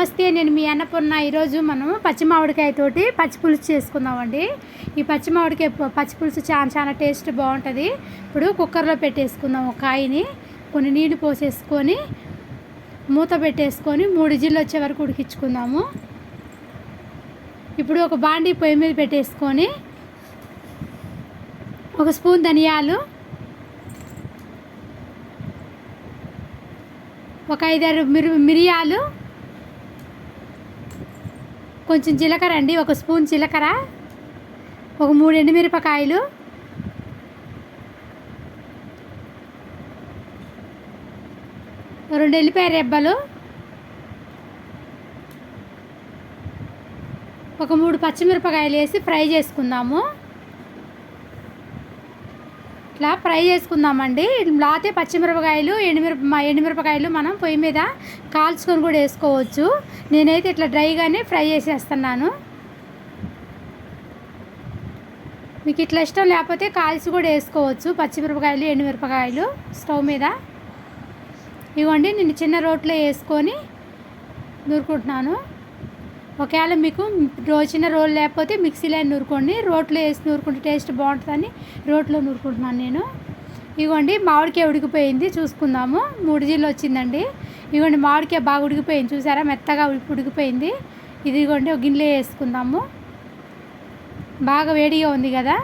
నమస్తే నేను మీ అన్నపూర్ణ ఈరోజు మనం పచ్చి మామిడికాయ తోటి పచ్చి పులుసు చేసుకుందామండి. ఈ పచ్చి మామిడికాయ పచ్చి పులుసు చాలా చాలా టేస్ట్ బాగుంటుంది. ఇప్పుడు కుక్కర్లో పెట్టేసుకుందాం ఒక కాయని. కొన్ని నీళ్ళు పోసేసుకొని మూత పెట్టేసుకొని మూడు జిల్లు వచ్చే వరకు ఉడికించుకుందాము. ఇప్పుడు ఒక బాండీ పొయ్యి మీద పెట్టేసుకొని ఒక స్పూన్ ధనియాలు ఒక ఐదారు మిరి మిరియాలు కొంచెం జీలకర్ర అండి ఒక స్పూన్ జీలకర్ర ఒక మూడు ఎండుమిరపకాయలు. రెండు ఎల్లిపాయ రెబ్బలు. ఒక మూడు పచ్చిమిరపకాయలు వేసి ఫ్రై చేసుకుందాము. ఇట్లా ఫ్రై చేసుకుందామండి. లాతే పచ్చిమిరపకాయలు ఎండుమిరప మ- ఎండుమిరపకాయలు మనం పొయ్యి మీద కాల్చుకొని కూడా వేసుకోవచ్చు. నేనైతే ఇట్లా డ్రైగానే ఫ్రై చేసేస్తున్నాను. మీకు ఇట్లా ఇష్టం లేకపోతే కాల్చి కూడా వేసుకోవచ్చు. పచ్చిమిరపకాయలు ఎండుమిరపకాయలు స్టవ్ మీద. ఇవ్వండి నేను చిన్న రోట్లో వేసుకొని నూరుకుంటున్నాను. ఒకవేళ మీకు రోజున రోలు లేకపోతే మిక్సీలో నూరుకోండి రోట్లో వేసి నూరుకుంటే టేస్ట్ బాగుంటుందని రోట్లో నూరుకుంటున్నాను నేను. ఇగోండి మామిడికాయ ఉడికిపోయింది చూసుకుందాము. మూడు జీలు వచ్చిందండి. ఇగోండి మామిడికాయ బాగా ఉడికిపోయింది. చూసారా? మెత్తగా ఉడికిపోయింది. ఇది ఇగోండి ఒక గిన్నెలో వేసుకుందాము. బాగా వేడిగా ఉంది కదా?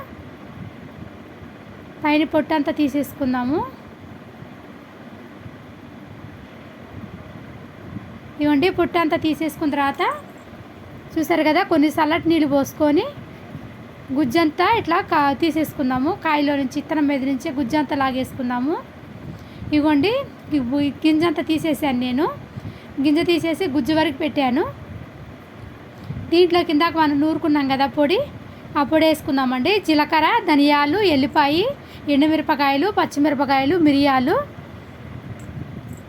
పైన పొట్టు అంతా తీసేసుకుందాము. ఇవ్వండి పొట్టు అంతా తీసేసుకున్న తర్వాత చూసారు కదా కొన్ని సల్లటి నీళ్ళు పోసుకొని గుజ్జంతా ఇట్లా కా తీసేసుకుందాము. కాయలో నుంచి ఇత్తనం మీద నుంచి గుజ్జంతా లాగేసుకుందాము. ఇవ్వండి గింజంతా తీసేసాను నేను. గింజ తీసేసి గుజ్జు వరకు పెట్టాను. దీంట్లో కిందాక మనం నూరుకున్నాం కదా పొడి. ఆ పొడి వేసుకుందామండి. జీలకర్ర ధనియాలు ఎల్లిపాయి ఎండుమిరపకాయలు పచ్చిమిరపకాయలు మిరియాలు.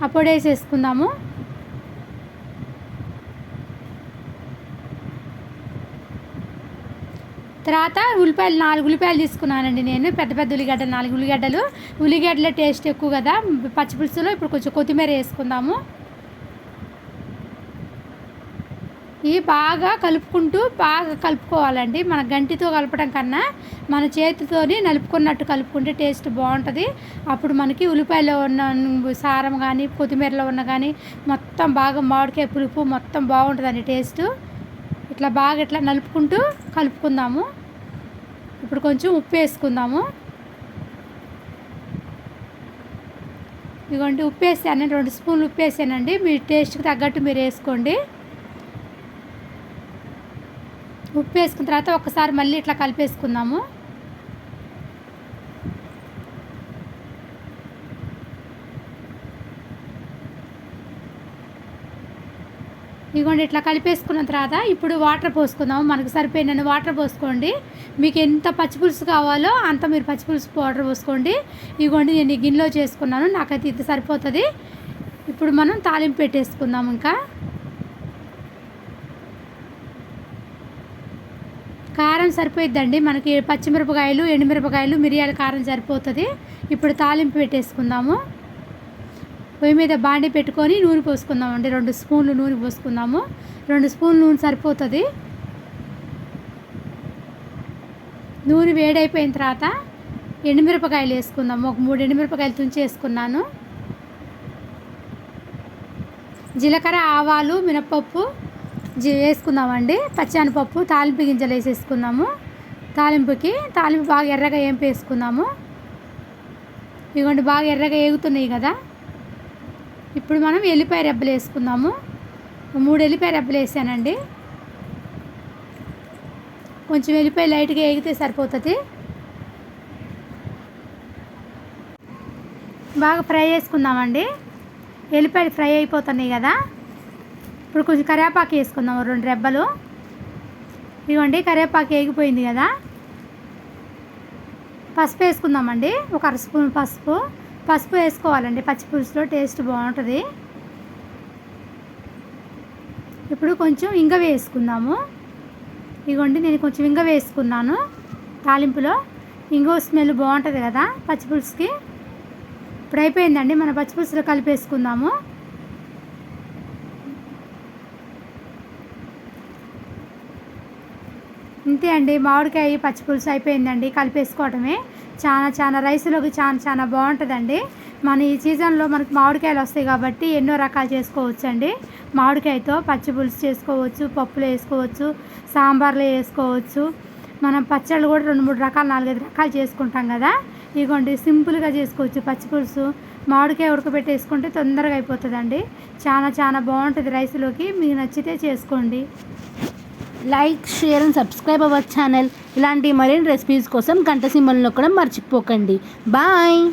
ఆ పొడి వేసేసుకుందాము. తర్వాత ఉల్లిపాయలు నాలుగు ఉల్లిపాయలు తీసుకున్నానండి నేను. పెద్ద పెద్ద ఉల్లిగడ్డలు నాలుగు ఉల్లిగడ్డలు. ఉల్లిగడ్డల టేస్ట్ ఎక్కువ కదా. పచ్చిపులుసులో ఇప్పుడు కొంచెం కొత్తిమీర వేసుకుందాము. ఇవి బాగా కలుపుకుంటూ బాగా కలుపుకోవాలండి. మన గంటితో కలపడం కన్నా మన చేతితోని నలుపుకున్నట్టు కలుపుకుంటే టేస్ట్ బాగుంటుంది. అప్పుడు మనకి ఉల్లిపాయలో ఉన్న సారం కానీ కొత్తిమీరలో ఉన్న కానీ మొత్తం బాగా మామిడికాయ పులుపు మొత్తం బాగుంటుందండి టేస్ట్. ఇట్లా బాగా ఇట్లా నలుపుకుంటూ కలుపుకుందాము. ఇప్పుడు కొంచెం ఉప్పు వేసుకుందాము. ఇదిగోండి ఉప్పు వేసాను. రెండు స్పూన్లు ఉప్పు వేసానండి. మీ టేస్ట్కి తగ్గట్టు మీరు వేసుకోండి. ఉప్పు వేసుకున్న తర్వాత ఒకసారి మళ్ళీ ఇట్లా కలిపేసుకుందాము. ఇదిగోండి ఇట్లా కలిపేసుకున్న తర్వాత ఇప్పుడు వాటర్ పోసుకుందాము. మనకు సరిపోయిన వాటర్ పోసుకోండి. మీకు ఎంత పచ్చిపులుసు కావాలో అంత మీరు పచ్చిపులుసు వాటర్ పోసుకోండి. ఇదిగోండి నేను ఈ గిన్నెలో చేసుకున్నాను. నాకైతే ఇది సరిపోతుంది. ఇప్పుడు మనం తాలింపు పెట్టేసుకుందాం ఇంకా. కారం సరిపోయిద్దండి. మనకి పచ్చిమిరపకాయలు ఎండుమిరపకాయలు మిరియాల కారం సరిపోతుంది. ఇప్పుడు తాలింపు పెట్టేసుకుందాము. పొయ్యి మీద బాండి పెట్టుకొని నూనె పోసుకుందామండి రెండు స్పూన్లు నూనె పోసుకుందాము. రెండు స్పూన్లు నూనె సరిపోతుంది. నూనె వేడైపోయిన తర్వాత ఎండుమిరపకాయలు వేసుకుందాము. ఒక మూడు ఎండుమిరపకాయలు తుంచి వేసుకున్నాను. జీలకర్ర ఆవాలు మినపప్పు జీ వేసుకుందామండి. పచ్చానపప్పు తాలింపు గింజలు వేసేసుకుందాము. తాలింపుకి తాలింపు బాగా ఎర్రగా ఏం వేసుకుందాము ఇదిగోండి బాగా ఎర్రగా ఏగుతున్నాయి కదా. ఇప్పుడు మనం ఎల్లిపాయ రెబ్బలు వేసుకుందాము. మూడు ఎల్లిపాయ రెబ్బలు వేసానండి. కొంచెం ఎల్లిపాయ లైట్గా వేగితే సరిపోతుంది. బాగా ఫ్రై చేసుకుందామండి. ఎల్లిపాయలు ఫ్రై అయిపోతున్నాయి కదా. ఇప్పుడు కొంచెం కరివేపాకు వేసుకుందాం రెండు రెబ్బలు. ఇవ్వండి కరివేపాకు వేగిపోయింది కదా. పసుపు వేసుకుందామండి. ఒక అర స్పూన్ పసుపు. పసుపు వేసుకోవాలండి. పచ్చి పులుసులో టేస్ట్ బాగుంటుంది. ఇప్పుడు కొంచెం ఇంగ వేసుకుందాము. ఇగోండి నేను కొంచెం ఇంగ వేసుకున్నాను తాలింపులో. ఇంగో స్మెల్ బాగుంటుంది కదా పచ్చిపులుసుకి ఇప్పుడు అయిపోయిందండి. మన పచ్చిపులుసులో కలిపేసుకుందాము. ఇంతే అండి. మామిడికాయ పచ్చిపులుసు అయిపోయిందండి. కలిపేసుకోవటమే. చాలా చాలా రైస్లోకి చాలా చాలా బాగుంటుందండి. మన ఈ సీజన్లో మనకు మామిడికాయలు వస్తాయి కాబట్టి ఎన్నో రకాలు చేసుకోవచ్చు అండి మామిడికాయతో పచ్చి పులుసు చేసుకోవచ్చు పప్పులో వేసుకోవచ్చు సాంబార్లో వేసుకోవచ్చు. మనం పచ్చళ్ళు కూడా రెండు మూడు రకాలు నాలుగైదు రకాలు చేసుకుంటాం కదా. ఇదిగోండి సింపుల్గా చేసుకోవచ్చు పచ్చి పులుసు. మామిడికాయ ఉడకబెట్టేసుకుంటే తొందరగా అయిపోతుందండి. చాలా చాలా బాగుంటుంది రైస్లోకి. మీకు నచ్చితే చేసుకోండి. Like share and subscribe our channel. ఇలాంటి మరిన్ని రెసిపీస్ కోసం గంట సింబల్ నొక్కడం మర్చిపోకండి. బాయ్!